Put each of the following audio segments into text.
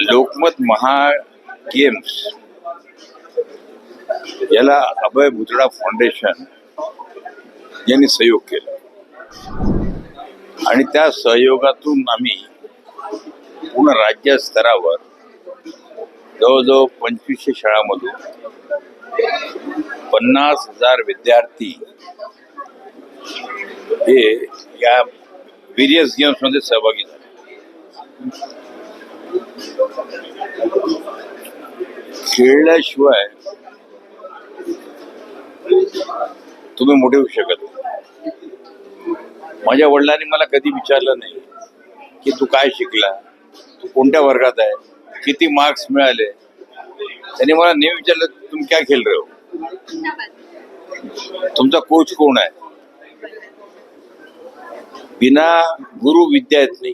लोकमत महा games. याला अभय Bhutada foundation यांनी सहयोग केला. आणि त्या सहयोगातून आम्ही पूर्ण राज्य स्तरावर जवळजवळ पंचवीसशे शाळांमधून पन्नास हजार विद्यार्थी हे या व्हेरियस गेम्समध्ये सहभागी झाले. खेळल्याशिवाय तुम्ही मोठे होऊ शकत माझ्या वडिलांनी मला कधी विचारलं नाही की तू काय शिकला तू कोणत्या वर्गात आहे किती मार्क्स मिळाले? त्यांनी मला नेहमी विचारलं तुम्ही काय खेळ रहे हो? तुमचा कोच कोण आहे? बिना गुरु विद्या येत नाही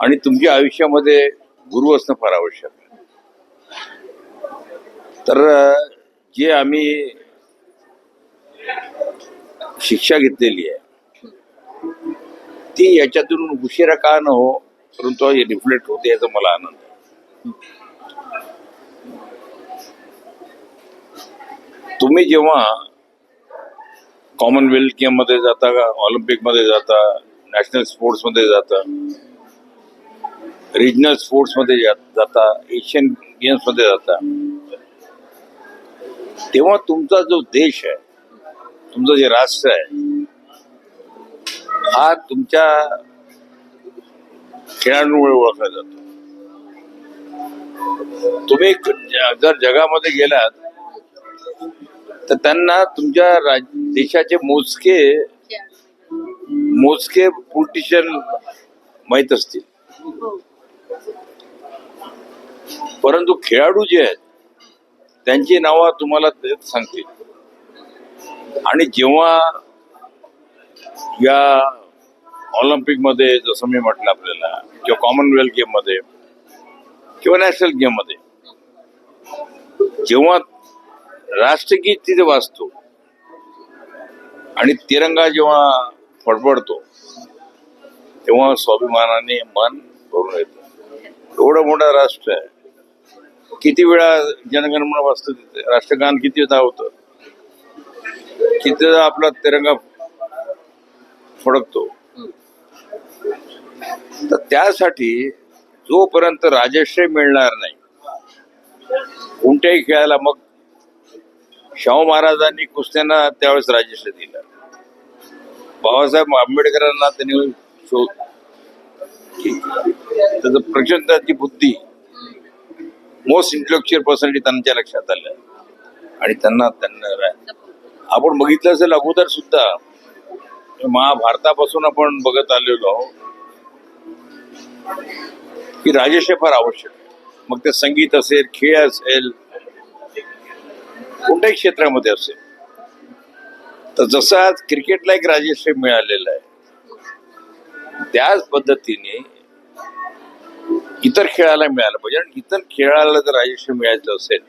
आणि तुमच्या आयुष्यामध्ये गुरु असणं फार आवश्यक आहे. तर जे आम्ही शिक्षा घेतलेली आहे ती याच्यातून उशिरा का न हो परंतु रिफ्लेक्ट होते याचा मला आनंद आहे. तुम्ही जेव्हा कॉमनवेल्थ गेममध्ये जाता ऑलिम्पिकमध्ये जाता नॅशनल स्पोर्ट्समध्ये जाता रिजनल स्पोर्ट्समध्ये जा- जाता एशियन गेम्समध्ये जाता. तेव्हा तुमचा जो देश आहे तुमचं जे राष्ट्र आहे हा तुमच्या खेळाडूंमुळे ओळखला जातो. तुम्ही जर जगामध्ये गेलात तर त्यांना तुमच्या राज- देशाचे मोजके मोजके पॉलिटिशियन माहीत असतील. परंतु खेळाडू जे आहेत त्यांची नावं तुम्हाला ते सांगतील. आणि जेव्हा या ऑलिम्पिकमध्ये जसं मी म्हटलं आपल्याला किंवा कॉमनवेल्थ गेममध्ये किंवा नॅशनल गेममध्ये जेव्हा राष्ट्रगीत तिथे वाजतो आणि तिरंगा जेव्हा फडफडतो तेव्हा स्वाभिमानाने मन भरून येतं. एवढं मोठं राष्ट्र आहे. किती वेळा जनगणमन वाचतं तिथे राष्ट्रगान किती वेळा होतं? किती आपला तिरंगा फडकतो? तर त्यासाठी जोपर्यंत राजश्रय मिळणार नाही कोणत्याही खेळाला मग शाहू महाराजांनी कुस्त्यांना त्यावेळेस राजश्रय दिला. बाबासाहेब आंबेडकरांना त्यांनी शोध त्याचं प्रचंडाची बुद्धी मोस्ट इंटलेक्च्युअल पर्सनॅलिटी त्यांच्या लक्षात आल्या आणि त्यांना त्यांना आपण बघितलं असेल अगोदर सुद्धा महाभारतापासून आपण बघत आलेलो आहोत की राजश्रय फार आवश्यक मग ते संगीत असेल खेळ असेल कोणत्याही क्षेत्रामध्ये असेल. तर जसं आज क्रिकेटला एक राजेश मिळालेला आहे त्याच पद्धतीने इतर खेळाला मिळालं पाहिजे. आणि इतर खेळाला जर आयुष्य मिळायचं असेल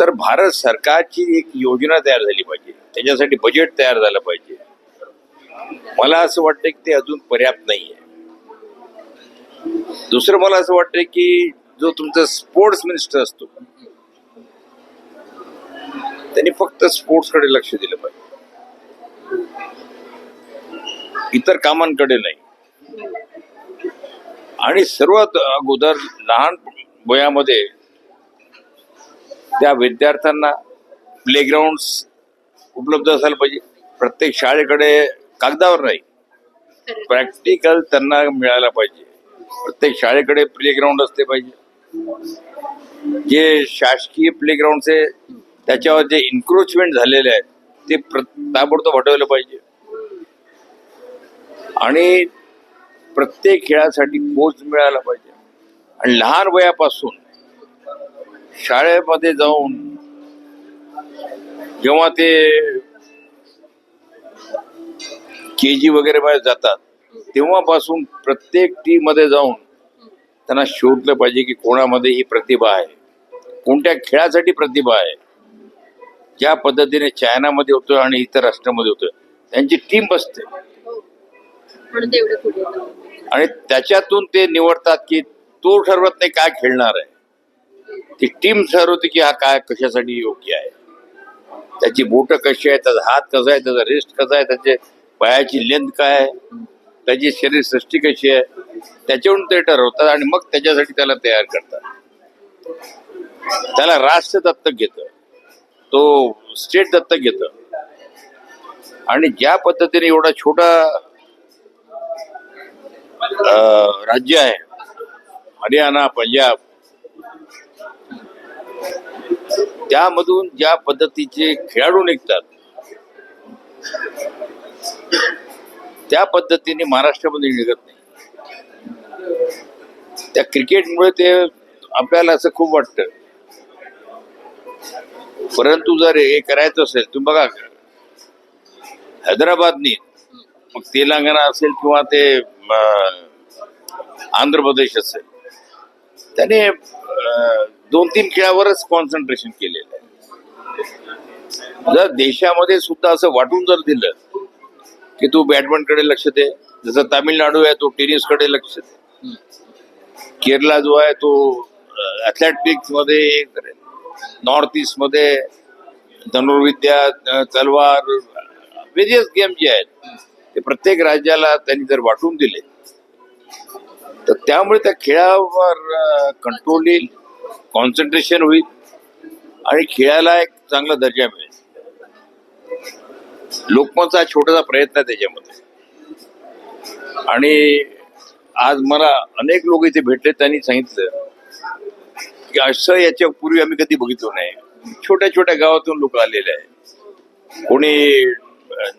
तर भारत सरकारची एक योजना तयार झाली पाहिजे. त्याच्यासाठी बजेट तयार झालं पाहिजे. मला असं वाटतं की ते अजून पर्याप्त नाही आहे दुसरं मला असं वाटतं की जो तुमचा स्पोर्ट्स मिनिस्टर असतो त्यांनी फक्त स्पोर्ट्सकडे लक्ष दिलं पाहिजे. इतर कामांकडे नाही. आणि सर्वात अगोदर लहान वयामध्ये त्या विद्यार्थ्यांना प्लेग्राऊंड उपलब्ध असायला पाहिजे. प्रत्येक शाळेकडे कागदावर नाही. प्रॅक्टिकल त्यांना मिळायला पाहिजे. प्रत्येक शाळेकडे प्लेग्राऊंड असले पाहिजे. जे शासकीय प्लेग्राऊंडचे त्याच्यावर जे इन्क्रोचमेंट झालेले आहेत ते प्र- ताबडतोब हटवलं पाहिजे. आणि प्रत्येक खेळासाठी कोच मिळाला पाहिजे. आणि लहान वयापासून शाळेमध्ये जाऊन जेव्हा ते के जी वगैरे मध्ये जातात तेव्हापासून प्रत्येक टीममध्ये जाऊन त्यांना शोधलं पाहिजे की कोणामध्ये ही प्रतिभा आहे. कोणत्या खेळासाठी प्रतिभा आहे? ज्या पद्धतीने चायनामध्ये होतोय आणि इतर राष्ट्रामध्ये होतोय. त्यांची टीम बसते. म्हणून पुढे आणि त्याच्यातून ते निवडतात की तो ठरवत नाही काय खेळणार आहे. ती टीम ठरवते की हा काय कशासाठी योग्य आहे. त्याची बोट कशी आहे त्याचा हात कसा आहे त्याचा रिस्ट कसा आहे त्याचे पायाची लेंथ काय आहे त्याची शरीर सृष्टी कशी आहे त्याच्यावरून ते ठरवतात आणि मग त्याच्यासाठी त्याला तयार करतात. त्याला राष्ट्र दत्तक घेत. तो स्टेट दत्तक घेत. आणि ज्या पद्धतीने एवढा छोटा राज्य आहे. हरियाणा पंजाब. त्यामधून ज्या पद्धतीचे खेळाडू निघतात त्या पद्धतीने महाराष्ट्रामध्ये निघत नाही. त्या क्रिकेटमुळे ते आपल्याला असं खूप वाटतं. परंतु जर हे करायचं असेल तुम्ही बघा हैदराबादनी मग तेलंगणा असेल किंवा ते आंध्र प्रदेश असेल त्याने दोन तीन खेळावरच कॉन्सन्ट्रेशन केलेलं आहे जर देशामध्ये सुद्धा असं वाटून जर दिलं की तू बॅडमिंटनकडे लक्ष दे जसं तामिळनाडू आहे तो टेनिसकडे लक्ष दे केरला जो आहे तो अथलेटिक्समध्ये नॉर्थ ईस्टमध्ये धनुर्विद्या तलवार वेगळेच गेम जे आहेत ते प्रत्येक राज्याला त्यांनी जर वाटून दिले तर त्यामुळे त्या खेळावर कंट्रोल येईल कॉन्सन्ट्रेशन होईल आणि खेळाला एक चांगला दर्जा मिळेल. लोकमतचा छोटासा प्रयत्न आहे त्याच्यामध्ये. आणि आज मला अनेक लोक इथे भेटले त्यांनी सांगितलं की असं याच्या पूर्वी आम्ही कधी बघितलो नाही. छोट्या छोट्या गावातून लोक आलेले आहे कोणी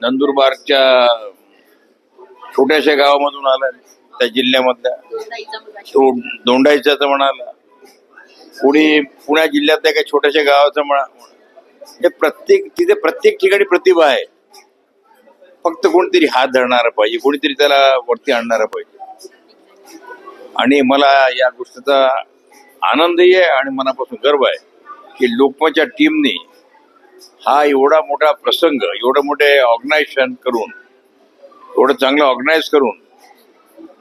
नंदुरबारच्या छोट्याशा गावामधून आला त्या जिल्ह्यामधल्या. तो दोंडाईचा म्हणाला. कोणी पुण्या जिल्ह्यातल्या काही छोट्याशा गावाचं म्हणा. हे प्रत्येक तिथे प्रत्येक ठिकाणी प्रतिभा आहे. फक्त कोणीतरी हात धरणारा पाहिजे कोणीतरी त्याला वरती आणणारा पाहिजे. आणि मला या गोष्टीचा आनंदही आहे आणि मनापासून गर्व आहे की लोकमतच्या टीमने हा एवढा मोठा प्रसंग एवढं मोठे ऑर्गनायझेशन करून थोडं चांगलं ऑर्गनाईज करून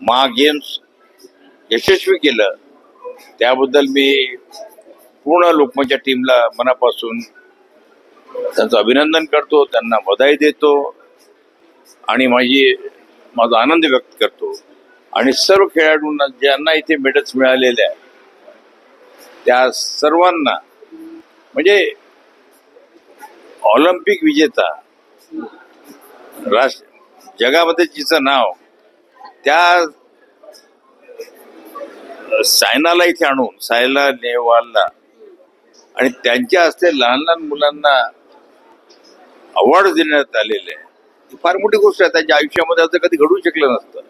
महा गेम्स यशस्वी केलं त्याबद्दल मी पूर्ण लोकमतच्या टीमला मनापासून त्यांचं अभिनंदन करतो त्यांना बधाई देतो आणि माझी माझा आनंद व्यक्त करतो. आणि सर्व खेळाडूंना ज्यांना इथे मेडल्स मिळालेले आहे त्या सर्वांना म्हणजे ऑलिम्पिक विजेता राष्ट्र जगामध्ये जिचं नाव त्या सायनाला इथे आणून सायला नेहवालला आणि त्यांच्या हस्ते लहान लहान मुलांना अवॉर्ड देण्यात आलेले आहे. ही फार मोठी गोष्ट आहे. त्यांच्या आयुष्यामध्ये असं कधी घडू शकलं नसतं.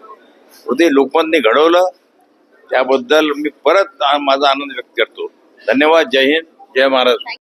ते लोकांनी घडवलं. त्याबद्दल मी परत माझा आनंद व्यक्त करतो. धन्यवाद. जय हिंद. जय महाराष्ट्र.